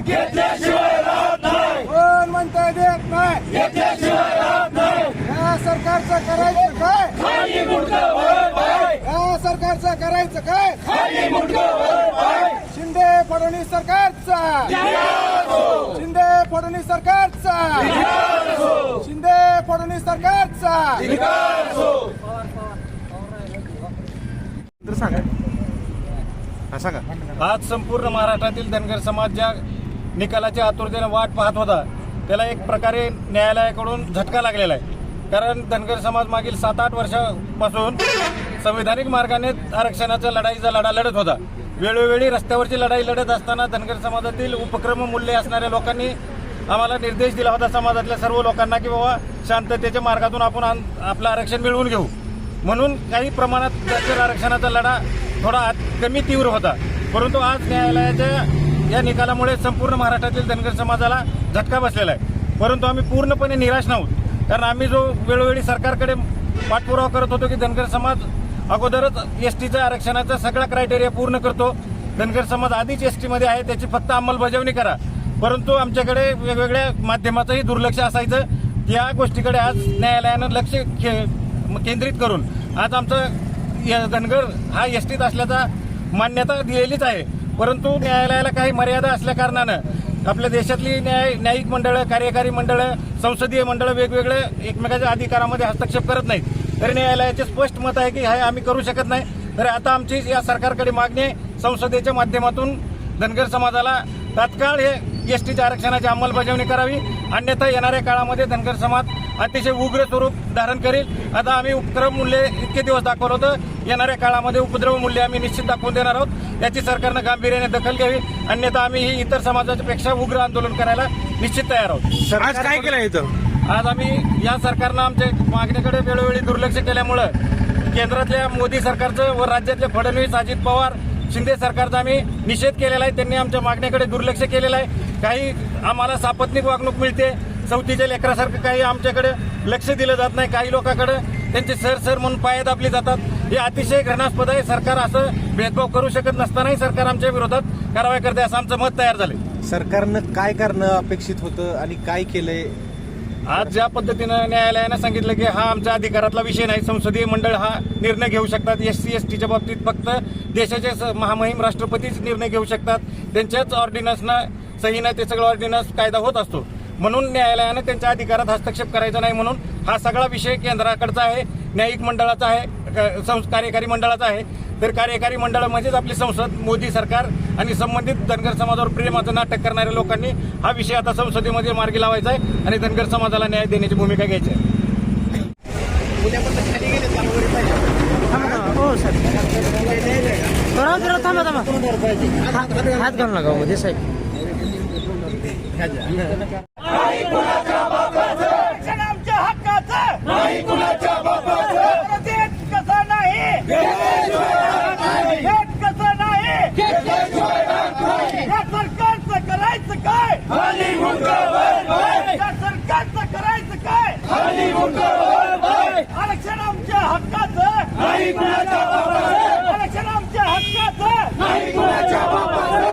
घेतल्याशिवाय राहत नाही कोण म्हणताय देत नाही सरकारचं करायचं या सरकारचं करायचं काय? खाली शिंदे फडणवीस सरकारचा. शिंदे फडणवीस सरकारचा. शिंदे फडणवीस सरकारचा. तर सांगा. हा सांगा. आज संपूर्ण महाराष्ट्रातील धनगर समाज ज्या निकालाची आतुरतेने वाट पाहत होता. त्याला एक प्रकारे न्यायालयाकडून झटका लागलेला आहे. कारण धनगर समाज मागील सात आठ वर्षापासून संविधानिक मार्गाने आरक्षणाच्या लढाईचा लढा लढत होता. वेळोवेळी रस्त्यावरची लढाई लढत असताना धनगर समाजातील उपक्रम मूल्य असणाऱ्या लोकांनी आम्हाला निर्देश दिला होता समाजातल्या सर्व लोकांना की बाबा शांततेच्या मार्गातून आपण आन- आपलं आरक्षण मिळवून घेऊ. म्हणून काही प्रमाणात दक्षिण आरक्षणाचा लढा थोडा आत- कमी तीव्र होता. परंतु आज न्यायालयाच्या या निकालामुळे संपूर्ण महाराष्ट्रातील धनगर समाजाला झटका बसलेला आहे. परंतु आम्ही पूर्णपणे निराश नव्हतो कारण आम्ही जो वेळोवेळी सरकारकडे पाठपुरावा करत होतो की धनगर समाज अगोदरच एस टीचा आरक्षणाचा सगळा क्रायटेरिया पूर्ण करतो. धनगर समाज आधीच एस टीमध्ये आहे त्याची फक्त अंमलबजावणी करा. परंतु आमच्याकडे वेगवेगळ्या माध्यमाचंही दुर्लक्ष असायचं. या गोष्टीकडे आज न्यायालयानं लक्ष केंद्रित करून आज आमचं धनगर हा एस टीत असल्याचा मान्यता दिलेलीच आहे. परंतु न्यायालयाला काही मर्यादा असल्या कारणानं आपल्या देशातली न्याय न्यायिक मंडळं कार्यकारी मंडळं संसदीय मंडळं वेगवेगळे एकमेकाच्या अधिकारामध्ये हस्तक्षेप करत नाहीत. तरी न्यायालयाचे स्पष्ट मत आहे की हे आम्ही करू शकत नाही. तर आता आमची या सरकारकडे मागणी आहे संसदेच्या माध्यमातून धनगर समाजाला तात्काळ हे एस टीच्या आरक्षणाची अंमलबजावणी करावी. अन्यथा येणाऱ्या काळामध्ये धनगर समाज अतिशय उग्र स्वरूप धारण करेल. आता आम्ही उपक्रम मूल्य इतके दिवस दाखवलं होतं. येणाऱ्या काळामध्ये उपद्रव मूल्य आम्ही निश्चित दाखवून देणार आहोत. याची सरकारनं गांभीर्याने दखल घ्यावी. अन्यथा आम्ही ही इतर समाजाच्या पेक्षा उग्र आंदोलन करायला निश्चित तयार आहोत. आज काय केलं इथं? आज आम्ही या सरकारनं आमच्या मागणीकडे वेळोवेळी दुर्लक्ष केल्यामुळं केंद्रातल्या मोदी सरकारचं व राज्यातले फडणवीस अजित पवार शिंदे सरकारचा आम्ही निषेध केलेला आहे. त्यांनी आमच्या मागणीकडे दुर्लक्ष केलेलं आहे. काही आम्हाला सापत्निक वागणूक मिळते. चौथीच्या लेकरासारखं काही आमच्याकडे लक्ष दिलं जात नाही काही लोकांकडे. त्यांचे सर सर म्हणून पाय दाबले जातात. हे अतिशय घृणास्पद आहे. सरकार असं भेदभाव करू शकत नसतानाही सरकार आमच्या विरोधात कारवाई करते असं आमचं मत तयार झालंय. सरकारनं काय करणं अपेक्षित होतं आणि काय केलंय? आज ज्या पद्धतीनं न्यायालयानं सांगितलं की हा आमच्या अधिकारातला विषय नाही संसदीय मंडळ हा निर्णय घेऊ शकतात. एस सी एस टीच्या बाबतीत फक्त देशाचे महामहिम राष्ट्रपतीच निर्णय घेऊ शकतात. त्यांच्याच ऑर्डिनन्सनं सहीनं ते सगळं ऑर्डिनन्स कायदा होत असतो. म्हणून न्यायालयानं त्यांच्या अधिकारात हस्तक्षेप करायचा नाही म्हणून हा सगळा विषय केंद्राकडचा आहे न्यायिक मंडळाचा आहे संस- कार्यकारी मंडळाचा आहे. तर कार्यकारी मंडळ म्हणजेच आपली संसद मोदी सरकार आणि संबंधित धनगर समाजावर प्रेमाचं नाटक करणाऱ्या लोकांनी हा विषय आता संसदेमध्ये मार्गी लावायचा आहे आणि धनगर समाजाला न्याय देण्याची भूमिका घ्यायची आहे. हो सर. करा करा थांबा थांबा. हात- हात घालू नका मध्ये साहेब. आरक्षण आमच्या हक्काचं. नाही कुणाच्या